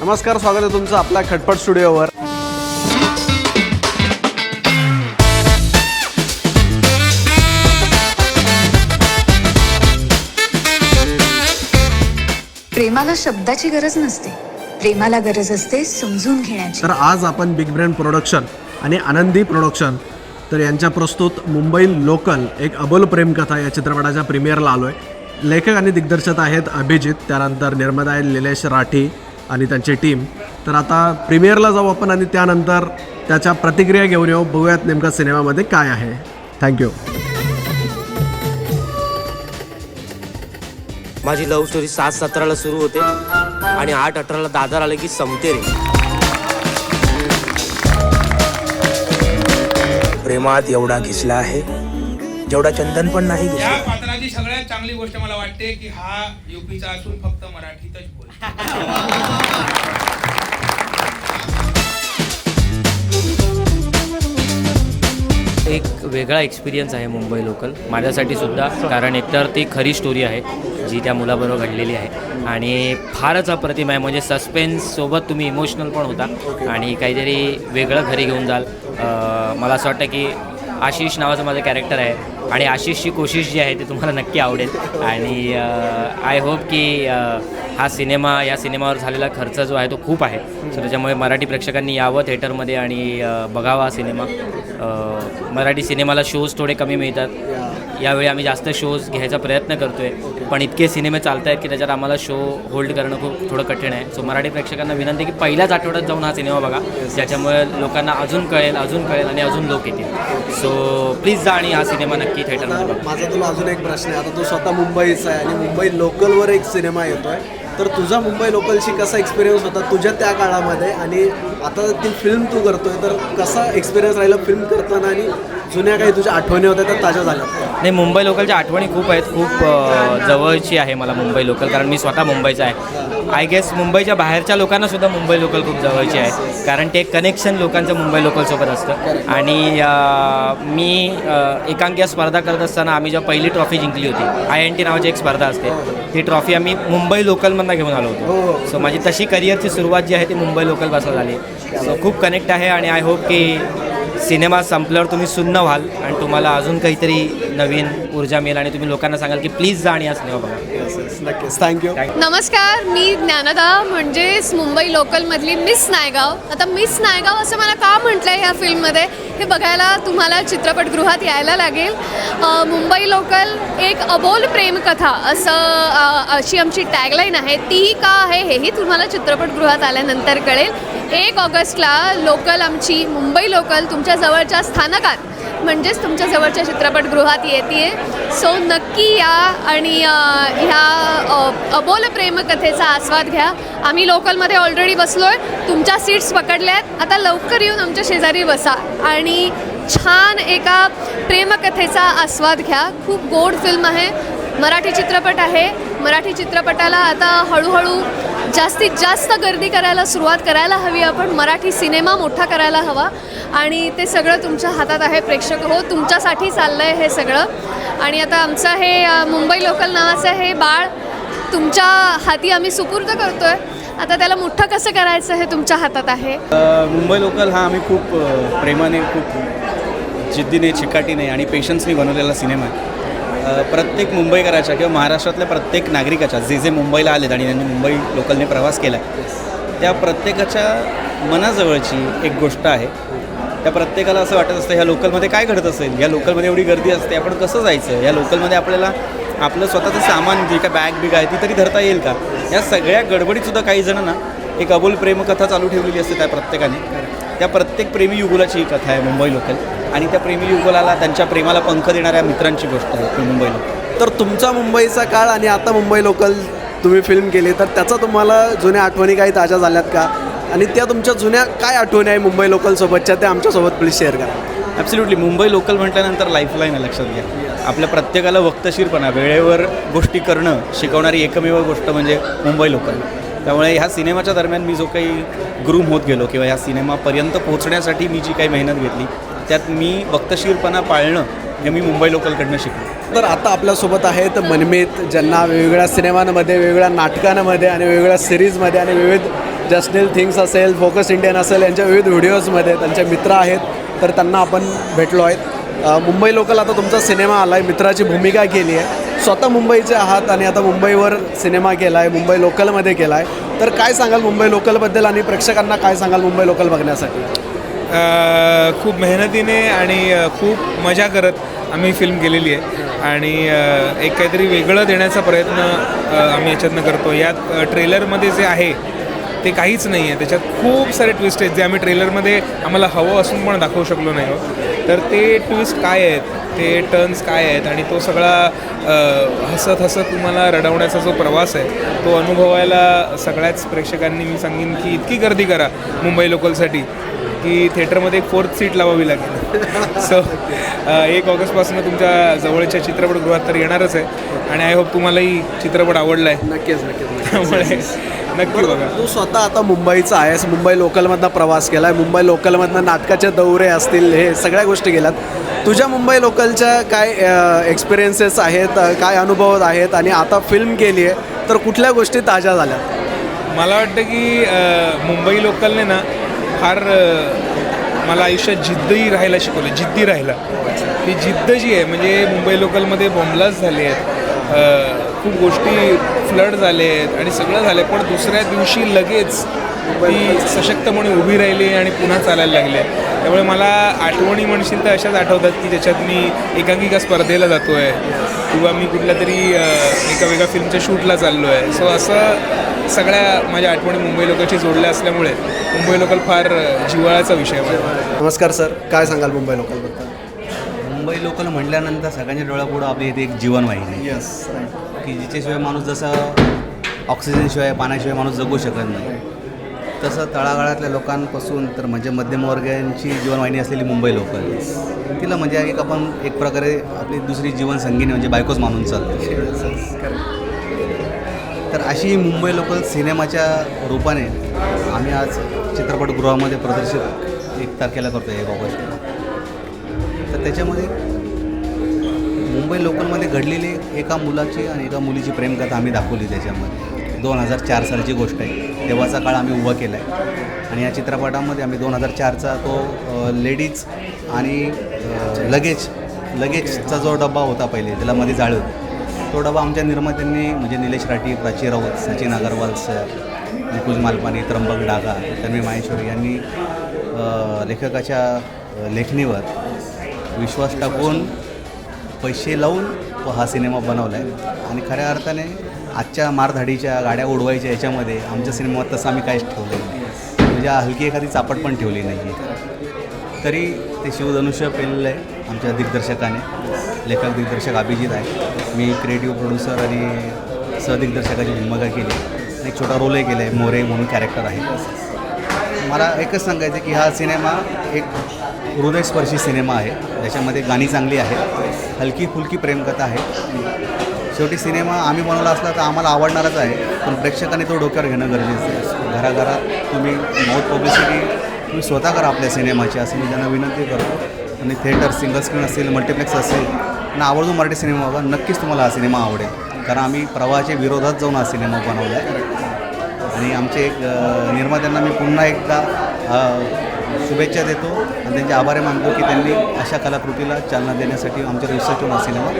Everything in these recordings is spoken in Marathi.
नमस्कार स्वागत आहे तुमचं आपल्या खटपट स्टुडिओवर. प्रेमाला शब्दाची गरज नसते. प्रेमाला गरज असते समजून घेण्याची. तर आज आपण बिग ब्रँड प्रोडक्शन आणि आनंदी प्रोडक्शन तर यांच्या प्रस्तुत मुंबई लोकल एक अबोल प्रेमकथा या चित्रपटाच्या प्रीमियरला आलो आहे लेखक आणि दिग्दर्शक आहेत अभिजित त्यानंतर निर्माता आहेत निलेश राठी आणि त्यांची टीम. तर आता प्रीमियरला जाऊ आपण आणि त्यानंतर त्याच्या प्रतिक्रिया घेऊन येऊ. बघूयात नेमका सिनेमामध्ये काय आहे. थँक्यू माझी लव्ह स्टोरी सात सतराला सुरू होते आणि आठ अठराला दादर आले की संपते रे. प्रेमात एवढा घिसला आहे जेवढा चंदन पण नाही या घिसला. पात्राची सगळ्यात चांगली गोष्ट मला वाटते की हा युपीचा असून फक्त मराठीतच एक वेगळा एक्सपिरियन्स आहे मुंबई लोकल माझ्यासाठी सुद्धा कारण एकतर ती खरी स्टोरी आहे जी त्या मुलाबरोबर घडलेली आहे. आणि फारच अप्रतिम आहे म्हणजे सस्पेन्ससोबत तुम्ही इमोशनल पण होता. आणि काहीतरी वेगळं घरी घेऊन जाल. मला असं वाटतं की आशिष नावाचं माझं कॅरेक्टर आहे. आणि आशिषची कोशिश जी आहे ती तुम्हाला नक्की आवडेल. आणि आय होप की हा सिनेमा या सिनेमावर झालेला खर्च जो आहे तो खूप आहे. सो त्याच्यामुळे मराठी प्रेक्षकांनी यावं थिएटरमध्ये आणि बघावा हा सिनेमा. मराठी सिनेमाला शोज थोडे कमी मिळतात. यावेळी आम्ही जास्त शोज घ्यायचा प्रयत्न करतो आहे पण इतके सिनेमे चालत आहेत की त्याच्यात आम्हाला शो होल्ड करणं खूप थोडं कठीण आहे. सो मराठी प्रेक्षकांना विनंती की पहिल्याच आठवड्यात जाऊन हा सिनेमा बघा. ज्याच्यामुळे लोकांना अजून कळेल अजून कळेल आणि अजून लोक येतील. सो प्लीज जा आणि हा सिनेमा नक्की थिएटरमध्ये माझा तुला अजून एक प्रश्न आहे. आता तू स्वतः मुंबईचा आहे आणि मुंबई लोकलवर एक सिनेमा येतो आहे तर तुझा मुंबई लोकलशी कसा एक्सपिरियन्स होता तुझ्या त्या काळामध्ये? आणि आता ती फिल्म तू करतोय तर कसा एक्सपिरियन्स राहिला फिल्म करताना आणि जुन्या काही तुझ्या आठवणी होत्या त्या ताज्या झाल्या. नाही मुंबई लोकलच्या आठवणी खूप आहेत खूप जवळची आहे मला मुंबई लोकल कारण मी स्वतः मुंबईचा आहे. आय गेस मुंबईच्या बाहेरच्या लोकांना सुद्धा मुंबई लोकल खूप जवळची आहे कारण ते कनेक्शन लोकांचं मुंबई लोकलसोबत असतं. आणि मी अ, एकांकिका स्पर्धा करत असताना आम्ही जेव्हा पहिली ट्रॉफी जिंकली होती आय एन टी नावाची एक स्पर्धा असते ती ट्रॉफी आम्ही मुंबई लोकलमधनं घेऊन आलो होतो. सो माझी तशी करिअरची सुरुवात जी आहे ती मुंबई लोकलपासून झाली. सो खूप कनेक्ट आहे आणि आय होप की सिनेमा संपल्यावर तुम्ही सुन्न व्हाल आणि तुम्हाला अजून काहीतरी नवीन ऊर्जा मिळेल आणि तुम्ही लोकांना सांगाल की प्लीज जा आणि हा सिनेमा बघा. नक्कीच. थँक्यू नमस्कार मी ज्ञानदा म्हणजेच मुंबई लोकलमधली मिस नायगाव. आता मिस नायगाव असं मला का म्हटलं आहे ह्या फिल्ममध्ये हे बघायला तुम्हाला चित्रपटगृहात यायला लागेल. अ, मुंबई लोकल एक अबोल प्रेमकथा असं अ, अशी आमची टॅगलाईन आहे. ती का आहे हेही तुम्हाला चित्रपटगृहात आल्यानंतर कळेल. एक ऑगस्टला लोकल आमची मुंबई लोकल तुमच्या जवळच्या स्थानकात म्हणजेच तुमच्या जवळच्या चित्रपटगृहात येते सो नक्की या आणि ह्या अबोल प्रेमकथेचा आस्वाद घ्या. आम्ही लोकलमध्ये ऑलरेडी बसलो आहे तुमच्या सीट्स पकडल्या आहेत आता लवकर येऊन आमच्या शेजारी बसा. आणि छान एका प्रेमकथेचा आस्वाद घ्या. खूप गोड फिल्म आहे. मराठी चित्रपट आहे. मराठी चित्रपटाला आता हळूहळू जास्तीत जास्त गर्दी करायला सुरुवात करायला हवी आपण. मराठी सिनेमा मोठा करायला हवा. आणि ते सगळं तुमच्या हातात आहे प्रेक्षक. हो तुमच्यासाठी चाललं आहे हे सगळं. आणि आता आमचं हे मुंबई लोकल नावाचं हे बाळ तुमच्या हाती आम्ही सुपूर्द करतो आहे आता त्याला मोठं कसं करायचं हे तुमच्या हातात आहे? मुंबई लोकल हा आम्ही खूप प्रेमाने खूप जिद्दीने चिकाटीने आणि पेशन्सने बनवलेला सिनेमा आहे. प्रत्येक मुंबईकराच्या किंवा महाराष्ट्रातल्या प्रत्येक नागरिकाच्या जे जे मुंबईला आलेत आणि त्यांनी मुंबई लोकलने प्रवास केला आहे त्या प्रत्येकाच्या मनाजवळची एक गोष्ट आहे. त्या प्रत्येकाला असं वाटत असतं ह्या लोकलमध्ये काय घडत असेल? या लोकलमध्ये एवढी गर्दी असते आपण कसं जायचं? या लोकलमध्ये आपल्याला आपलं स्वतःचं सामान जे काय बॅग बिग आहे ती तरी धरता येईल का? या सगळ्या गडबडीतसुद्धा काही जण ना एक अबोल प्रेमकथा चालू ठेवलेली असते त्या प्रत्येकाने. त्या प्रत्येक प्रेमी युगुलाची ही कथा आहे मुंबई लोकल. आणि त्या प्रेमी युगुलाला त्यांच्या प्रेमाला पंख देणाऱ्या मित्रांची गोष्ट आहे मुंबई लोकल. तर तुमचा मुंबईचा काळ आणि आता मुंबई लोकल तुम्ही फिल्म केली तर त्याचा तुम्हाला जुन्या आठवणी काही ताज्या झाल्यात का? आणि त्या तुमच्या जुन्या काय आठवणी आहे मुंबई लोकलसोबतच्या त्या आमच्यासोबत प्लीज शेअर करा. ॲब्सल्युटली मुंबई लोकल म्हटल्यानंतर लाईफलाईन आहे लक्षात घ्या. आपल्या प्रत्येकाला वक्तशीरपणा वेळेवर गोष्टी करणं शिकवणारी एकमेव गोष्ट म्हणजे मुंबई लोकल. त्यामुळे ह्या सिनेमाच्या दरम्यान मी जो काही ग्रूम होत गेलो किंवा ह्या सिनेमापर्यंत पोहोचण्यासाठी मी जी काही मेहनत घेतली त्यात मी वक्तशीरपणा पाळणं हे मी मुंबई लोकलकडनं शिकलो. तर आता आपल्यासोबत आहेत मनमेत ज्यांना वेगवेगळ्या सिनेमांमध्ये वेगवेगळ्या नाटकांमध्ये आणि वेगवेगळ्या सिरीजमध्ये आणि विविध जस्टनेल थिंग्स असेल फोकस इंडियन असेल यांच्या विविध व्हिडिओजमध्ये त्यांचे मित्र आहेत तर त्यांना आपण भेटलो आहेत. मुंबई लोकल आता तुमचा सिनेमा आला आहे मित्राची भूमिका केली आहे. स्वतः मुंबईचे आहात आणि आता मुंबईवर सिनेमा केला आहे मुंबई लोकलमध्ये केला आहे तर काय सांगाल मुंबई लोकलबद्दल आणि प्रेक्षकांना काय सांगाल मुंबई लोकल बघण्यासाठी? खूप मेहनतीने आणि खूप मजा करत आम्ही फिल्म केलेली आहे. आणि एक काहीतरी वेगळं देण्याचा प्रयत्न आम्ही याच्यातनं करतो. यात ट्रेलरमध्ये जे आहे ते काहीच नाही आहे त्याच्यात खूप सारे ट्विस्ट आहेत जे आम्ही ट्रेलरमध्ये आम्हाला हवं असून पण दाखवू शकलो नाही तर ते ट्विस्ट काय आहेत ते टर्न्स काय आहेत आणि तो सगळा हसत हसत तुम्हाला रडवण्याचा जो प्रवास आहे तो अनुभवायला सगळ्याच प्रेक्षकांनी मी सांगेन की इतकी गर्दी करा मुंबई लोकलसाठी की थिएटरमध्ये एक फोर्थ सीट लावावी लागेल. सो एक ऑगस्टपासून तुमच्या जवळच्या चित्रपटगृहात तर येणारच आहे आणि आय होप तुम्हालाही चित्रपट आवडला आहे नक्कीच नक्कीच. त्यामुळे नक्की बघा. तू स्वतः आता मुंबईचा आहेस मुंबई लोकलमधनं प्रवास केला आहे मुंबई लोकलमधनं नाटकाचे दौरे असतील हे सगळ्या गोष्टी गेल्यात तुझ्या मुंबई लोकलच्या काय एक्सपिरियन्सेस आहेत काय अनुभव आहेत आणि आता फिल्म केली आहे तर कुठल्या गोष्टी ताज्या झाल्या मला वाटतं की मुंबई लोकलने ना फार मला आयुष्यात जिद्दही राहायला शिकवलं जिद्दी राहायला ती जिद्द जी आहे म्हणजे मुंबई लोकलमध्ये बॉम्बलाच झाले आहेत. अ, खूप गोष्टी फ्लड झाले आहेत आणि सगळं झालं पण दुसऱ्या दिवशी लगेच ती सशक्तपणे उभी राहिली आणि पुन्हा चालायला लागले. त्यामुळे मला आठवणी म्हणशील तर अशाच आठवतात की ज्याच्यात मी एकांकिका स्पर्धेला जातो आहे किंवा मी कुठल्या तरी एका वेगळ्या फिल्मच्या शूटला चाललो आहे सो असं सगळ्या माझ्या आठवणी मुंबई लोकांशी जोडल्या असल्यामुळे मुंबई लोकल फार अ, जिव्हाळ्याचा विषय आहे माझा. नमस्कार सर काय सांगाल मुंबई लोकलबद्दल? मुंबई लोकल म्हटल्यानंतर सगळ्यांच्या डोळ्यापुढं आपली इथे एक जीवनवाहिनी येस की जिच्याशिवाय माणूस जसं ऑक्सिजनशिवाय पाण्याशिवाय माणूस जगू शकत नाही. तसं तळागाळातल्या लोकांपासून तर म्हणजे मध्यमवर्गीयांची जीवनवाहिनी असलेली मुंबई लोकल तिला म्हणजे एक आपण एक प्रकारे आपली दुसरी जीवनसंगीने म्हणजे बायकोच मानून चालतो. तर अशी मुंबई लोकल सिनेमाच्या रूपाने आम्ही आज चित्रपटगृहामध्ये प्रदर्शित एक तारखेला करतो एक ऑगस्टला तर त्याच्यामध्ये मुंबई लोकलमध्ये घडलेली एका मुलाची आणि एका मुलीची प्रेमकथा आम्ही दाखवली त्याच्यामध्ये. दोन हजार चार सालची गोष्ट आहे. तेव्हाचा काळ आम्ही उभा केला आहे आणि या चित्रपटामध्ये आम्ही दोन हजार चारचा तो लेडीज आणि लगेज लगेजचा जो डबा होता पहिले त्याला मध्ये जाळे तो डबा आमच्या निर्मात्यांनी म्हणजे निलेश राठी प्राची राऊत सचिन अगरवाल सर निकुज मालपानी त्र्यंबक डागा तन्वी माहेश्वरी यांनी लेखकाच्या लेखणीवर विश्वास टाकून पैसे लावून तो हा सिनेमा बनवला आहे आणि खऱ्या अर्थाने आजच्या मारधाडीच्या गाड्या उडवायच्या याच्यामध्ये आमच्या सिनेमात तसं आम्ही काहीच ठेवलं नाही. म्हणजे हलकी एखादी चापट पण ठेवली नाही आहे. तरी ते शिवधनुष्य पेललं आहे आमच्या दिग्दर्शकाने. लेखक दिग्दर्शक अभिजित आहे. मी क्रिएटिव्ह प्रोड्युसर आणि सहदिग्दर्शकाची भूमिका केली. एक छोटा रोलही केला आहे. मोरे म्हणून कॅरेक्टर आहे. मला एकच सांगायचं की हा सिनेमा एक हृदयस्पर्शी सिनेमा आहे. ज्याच्यामध्ये गाणी चांगली आहेत. हलकी फुलकी प्रेमकथा आहे. शेवटी सिनेमा आम्ही बनवला असला तर आम्हाला आवडणारच आहे. पण प्रेक्षकाने तो डोक्यावर घेणं गरजेचं आहे. घराघरात तुम्ही मौत पब्लिसिटी तुम्ही स्वतः करा आपल्या सिनेमाची असं मी त्यांना विनंती करतो. आणि थिएटर सिंगल स्क्रीन असेल मल्टिप्लेक्स असेल आणि आवडतो मराठी सिनेमा बघा. नक्कीच तुम्हाला हा सिनेमा आवडेल. कारण आम्ही प्रवाहाच्या विरोधात जाऊन हा सिनेमा बनवला आहे आणि आमचे एक निर्मात्यांना मी पुन्हा एकदा शुभेच्छा देतो आणि त्यांचे आभार मानतो की त्यांनी अशा कलाकृतीला चालना देण्यासाठी आमच्या रिसर्चवर हा सिनेमा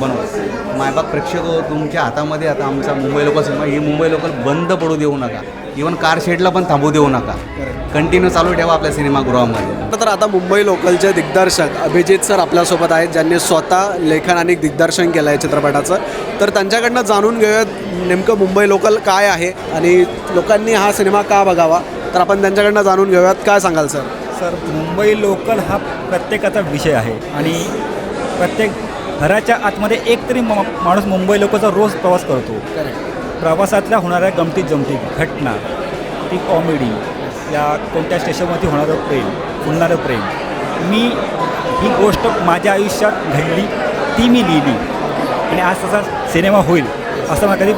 बनवला. मायबाप प्रेक्षक हो, तुमच्या हातामध्ये आता आमचा मुंबई लोकल सिनेमा ही मुंबई लोकल बंद पडू देऊ नका. इवन कार शेडला पण थांबू देऊ नका. कंटिन्यू चालू ठेवा आपल्या सिनेमागृहामध्ये. तर आता मुंबई लोकलचे दिग्दर्शक अभिजित सर आपल्यासोबत आहेत ज्यांनी स्वतः लेखन आणि दिग्दर्शन केलं आहे चित्रपटाचं. तर त्यांच्याकडनं जाणून घेऊयात नेमकं मुंबई लोकल काय आहे आणि लोकांनी हा सिनेमा का बघावा? तर आपण त्यांच्याकडनं जाणून घेऊयात. काय सांगाल सर? सर मुंबई लोकल हा प्रत्येकाचा विषय आहे आणि प्रत्येक घराच्या आतमध्ये एक तरी मा- माणूस मुंबई लोकलचा रोज प्रवास करतो. प्रवासातल्या होणाऱ्या गमती जमती घटना ती कॉमेडी या कोणत्या स्टेशनवरती होणारं प्रेम फुलणारं प्रेम मी ही गोष्ट माझ्या आयुष्यात घडली ती मी लिहिली. आणि आज तसा सिनेमा होईल असं मला कधी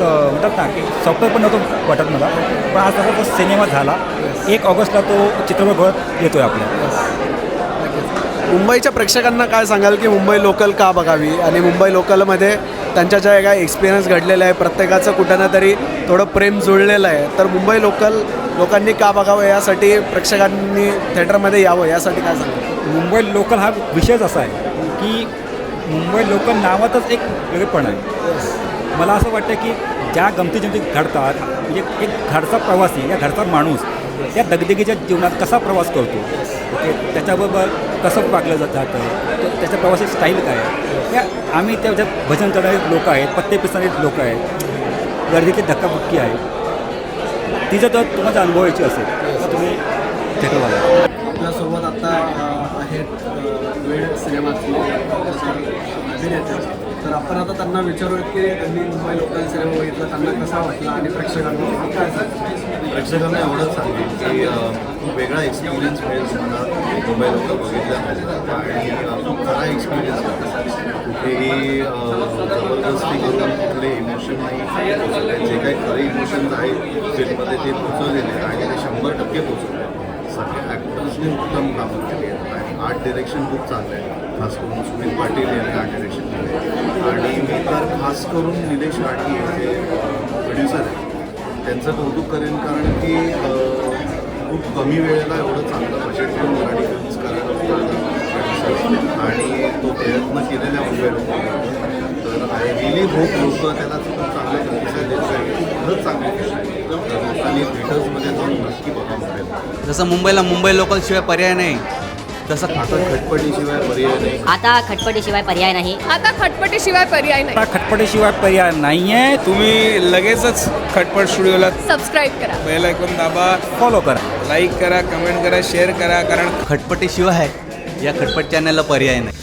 म्हणतात ना की सॉफ्टवेअर पण नव्हतं वाटत मला. पण आज तसा तो सिनेमा झाला. एक ऑगस्टला तो चित्रपटगृहात येतो आहे आपल्या. मुंबईच्या प्रेक्षकांना काय सांगाल की मुंबई लोकल का बघावी? आणि मुंबई लोकलमध्ये त्यांच्या ज्या काही एक्सपिरियन्स घडलेला आहे प्रत्येकाचं कुठं ना तरी थोडं प्रेम जुळलेलं आहे. तर मुंबई लोकल लोकांनी का बघावं यासाठी प्रेक्षकांनी थिएटरमध्ये यावं यासाठी काय सांगतो मुंबई लोकल हा विषयच असा आहे की मुंबई लोकल नावातच एक वेगळेपण आहे. मला असं वाटतं की ज्या गमती जमती घडतात म्हणजे एक घरचा प्रवासी या घरचा माणूस या दगदगीच्या जीवनात कसा प्रवास करतो? ओके त्याच्याबरोबर कसं वागलं जात? जातं त्याच्या प्रवासी स्टाईल काय आहे? या आम्ही त्याच्यात भजन करणारे लोक आहेत पत्ते पिसणारे लोक आहेत गर्दीची धक्काबुक्की आहे तिचा जर तुम्हाला अनुभवायची असेल तर तुम्ही थिएटरला आपल्यासोबत आता आहेत वेळ सिनेमातले अभिनेते. तर आपण आता त्यांना विचारूयात की त्यांनी मुंबई लोकल सिनेमा बघितला त्यांना कसा वाटला आणि प्रेक्षकांना काय सांगितलं प्रेक्षकांना एवढंच सांगेल की खूप वेगळा एक्सपिरियन्स मिळेल तुम्हाला मुंबई लोक बघितल्यानंतर आणि खूप खरा एक्सपिरियन्स कुठेही जबरदस्ती करून कुठले इमोशन नाही. जे काही खरे इमोशन्स आहेत फिल्ममध्ये ते पोचवलेले आहेत आणि ते शंभर टक्के पोचवले सगळे ॲक्टर्सने उत्तम काम केले आर्ट डिरेक्शन खूप चांगलं आहे. खास करून सुनील पाटील यांनी आर्ट डिरेक्शन केले आणि मी तर खास करून निलेश राठी हे प्रोड्युसर आहे. त्यांचं कौतुक करेन कारण की खूप कमी वेळेला एवढं चांगलं बजेट घेऊन मराठी फिल्म्स करायला आणि तो प्रयत्न केलेला मुंबई तर आय रिली होप लोक त्याला खूप चांगले प्रतिसाद देत आहे खरंच चांगले लोकांनी थिएटर्समध्ये जाऊन नक्की बघा मिळेल जसं मुंबईला मुंबई लोकलशिवाय पर्याय नाही तसं आता खटपटीशिवाय पर्याय नाही. आता खटपटीशिवाय पर्याय नाही. आता खटपटीशिवाय पर्याय नाही. आता खटपटीशिवाय पर्याय नाही आहे तुम्ही लगेचच खटपट स्टुडिओला सबस्क्राईब करा. बेल ऐकून दाबा. फॉलो करा. लाईक करा कमेंट करा शेअर करा कारण खटपटीशिवाय या खटपट चॅनलला पर्याय नाही.